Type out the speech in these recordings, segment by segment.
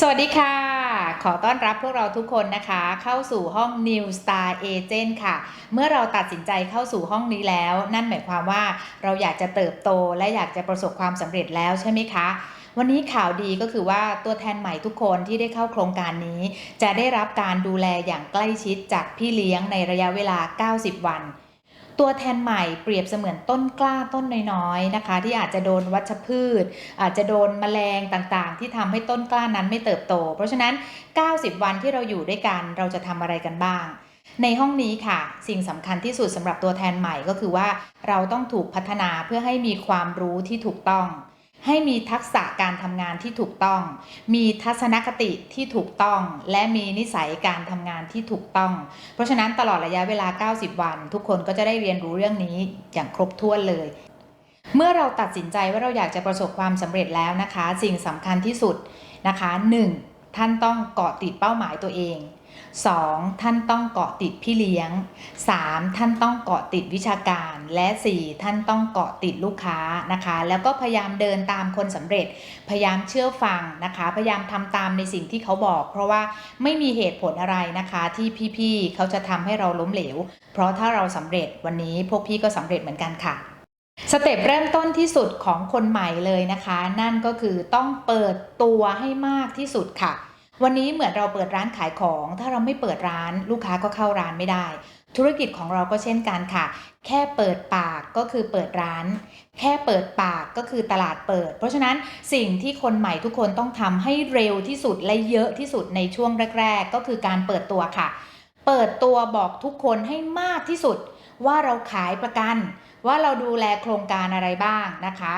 สวัสดีค่ะ ขอต้อนรับพวกเราทุกคนนะคะ เข้าสู่ห้อง New Star Agent ค่ะ เมื่อเราตัดสินใจเข้าสู่ห้องนี้แล้ว นั่นหมายความว่าเราอยากจะเติบโตและอยากจะประสบความสำเร็จแล้วใช่ไหมคะ วันนี้ข่าวดีก็คือว่าตัวแทนใหม่ทุกคนที่ได้เข้าโครงการนี้ จะได้รับการดูแลอย่างใกล้ชิดจากพี่เลี้ยงในระยะเวลา 90 วัน ตัวแทนใหม่เปรียบเสมือนต้นกล้าต้นน้อยๆนะคะ ที่อาจจะโดนวัชพืช อาจจะโดนแมลงต่างๆ ที่ทำให้ต้นกล้านั้นไม่เติบโต เพราะฉะนั้น 90 วันที่เราอยู่ด้วยกันเราจะทำอะไรกันบ้างในห้องนี้ค่ะ สิ่งสำคัญที่สุดสำหรับตัวแทนใหม่ก็คือว่า เราต้องถูกพัฒนาเพื่อให้มีความรู้ที่ถูกต้อง ให้มีทักษะการทำงานที่ถูกต้อง มีทัศนคติที่ถูกต้อง และมีนิสัยการทำงานที่ถูกต้อง เพราะฉะนั้นตลอดระยะเวลา 90 วัน ทุกคนก็จะได้เรียนรู้เรื่องนี้อย่างครบถ้วนเลย เมื่อเราตัดสินใจว่าเราอยากจะประสบความสำเร็จแล้วนะคะ สิ่งสำคัญที่สุดนะคะ 1. ท่านต้องเกาะติดเป้าหมายตัวเอง 2. ท่านต้องเกาะติดพี่เลี้ยง 3. ท่านต้องเกาะติดวิชาการ และ 4. ท่านต้องเกาะติดลูกค้านะคะ แล้วก็พยายามเดินตามคนสำเร็จ พยายามเชื่อฟังนะคะ พยายามทำตามในสิ่งที่เขาบอก เพราะว่าไม่มีเหตุผลอะไรนะคะ ที่พี่ๆเขาจะทำให้เราล้มเหลว เพราะถ้าเราสำเร็จวันนี้พวกพี่ก็สำเร็จเหมือนกันค่ะ สเต็ปเริ่มต้นที่สุดของคนใหม่เลยนะคะ นั่นก็คือต้องเปิดตัวให้มากที่สุดค่ะ วันนี้เหมือนเราเปิดร้านขายของ ถ้าเราไม่เปิดร้านลูกค้าก็เข้าร้านไม่ได้ ธุรกิจของเราก็เช่นกันค่ะ แค่เปิดปากก็คือเปิดร้าน แค่เปิดปากก็คือตลาดเปิด เพราะฉะนั้นสิ่งที่คนใหม่ทุกคนต้องทำให้เร็วที่สุดและเยอะที่สุดในช่วงแรก ๆ ก็คือการเปิดตัวค่ะ เปิดตัวบอกทุกคนให้มากที่สุด ว่าเราขายประกัน ว่าเราดูแลโครงการอะไรบ้างนะคะ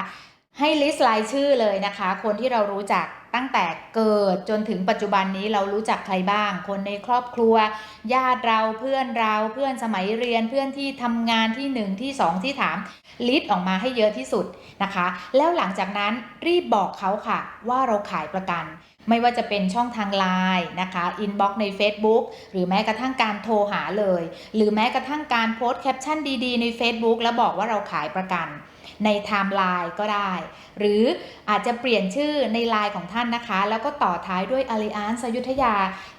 ให้ลิสต์รายชื่อเลยนะคะ คนที่เรารู้จัก ตั้งแต่เกิดจนถึงปัจจุบันนี้เรารู้จักใครบ้าง คนในครอบครัว ญาติเราเพื่อนเราเพื่อนสมัยเรียนเพื่อนที่ทำงานที่หนึ่งที่สองที่ถามลิสต์ออกมาให้เยอะที่สุดนะคะ แล้วหลังจากนั้นรีบบอกเขาค่ะ ว่าเราขายประกัน ไม่ว่าจะเป็นช่องทางไลน์นะคะอินบ็อกใน Facebook หรือแม้กระทั่งการโทรหาเลย หรือแม้กระทั่งการโพสต์แคปชั่นดีๆใน Facebook แล้วบอกว่าเราขายประกัน ในไทม์ไลน์ก็ได้ หรืออาจจะเปลี่ยนชื่อในไลน์ของท่านนะคะ แล้วก็ต่อท้ายด้วย Allianz อยุธยา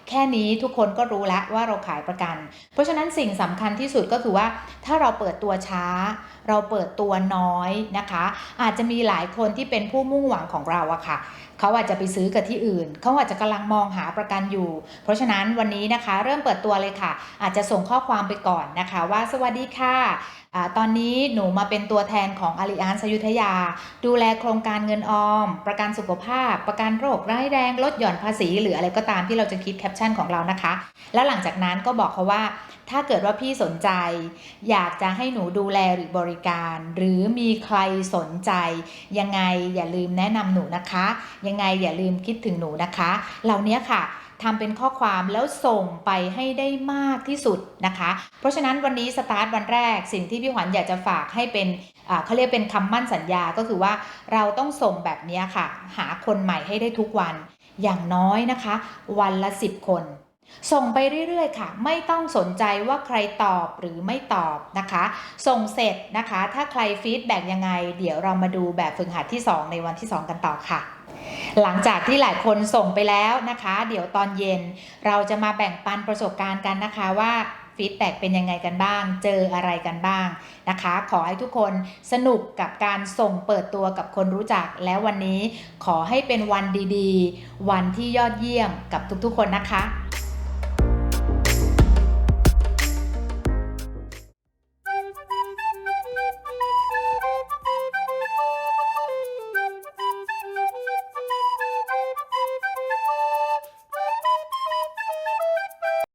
แค่นี้ทุกคนก็รู้แล้วว่าเราขายประกัน เพราะฉะนั้นสิ่งสำคัญที่สุดก็คือว่าถ้าเราเปิดตัวช้า เราเปิดตัวน้อยนะคะ อาจจะมีหลายคนที่เป็นผู้มุ่งหวังของเราอะค่ะเขาอาจจะไปซื้อกับที่อื่น เขาอาจจะกำลังมองหาประกันอยู่ เพราะฉะนั้นวันนี้นะคะ เริ่มเปิดตัวเลยค่ะ อาจจะส่งข้อความไปก่อนนะคะ ว่าสวัสดีค่ะอตอนนี้หนูมาเป็นตัวแทนของ a l l i a n z อยุธยา ดูแลโครงการเงินออม ประกันสุขภาพ ประกันโรคร้ายแรงลดหย่อนภาษี หรืออะไรก็ตามที่เราจะคิดแคปชั่นของเรานะคะ แล้วหลังจากนั้นก็บอกเขาว่า ถ้าเกิดว่าพี่สนใจ อยากจะให้หนูดูแลหรือบริการ หรือมีใครสนใจ ยังไงอย่าลืมแนะนำหนูนะคะ ยังไงอย่าลืมคิดถึงหนูนะคะ เหล่านี้ค่ะทำเป็นข้อความแล้วส่งไปให้ได้มากที่สุดนะคะ เพราะฉะนั้นวันนี้สตาร์ทวันแรกสิ่งที่พี่ขวัญอยากจะฝากให้เป็นเขาเรียกเป็นคำมั่นสัญญาก็คือว่าเราต้องส่งแบบนี้ค่ะ หาคนใหม่ให้ได้ทุกวันอย่างน้อยนะคะ วันละ 10 คน ส่งไปเรื่อยๆ ค่ะ ไม่ต้องสนใจว่าใครตอบหรือไม่ตอบนะคะ ส่งเสร็จนะคะ ถ้าใครฟีดแบ็กยังไง เดี๋ยวเรามาดูแบบฝึกหัดที่ 2 ในวันที่ 2 กันต่อค่ะ หลังจากที่หลายคนส่งไปแล้วนะคะ เดี๋ยวตอนเย็น เราจะมาแบ่งปันประสบการณ์กันนะคะว่าฟีดแบ็กเป็นยังไงกันบ้าง เจออะไรกันบ้างนะคะ ขอให้ทุกคนสนุกกับการส่งเปิดตัวกับคนรู้จัก แล้ววันนี้ขอให้เป็นวันดีๆ วันที่ยอดเยี่ยมกับทุกๆ คนนะคะ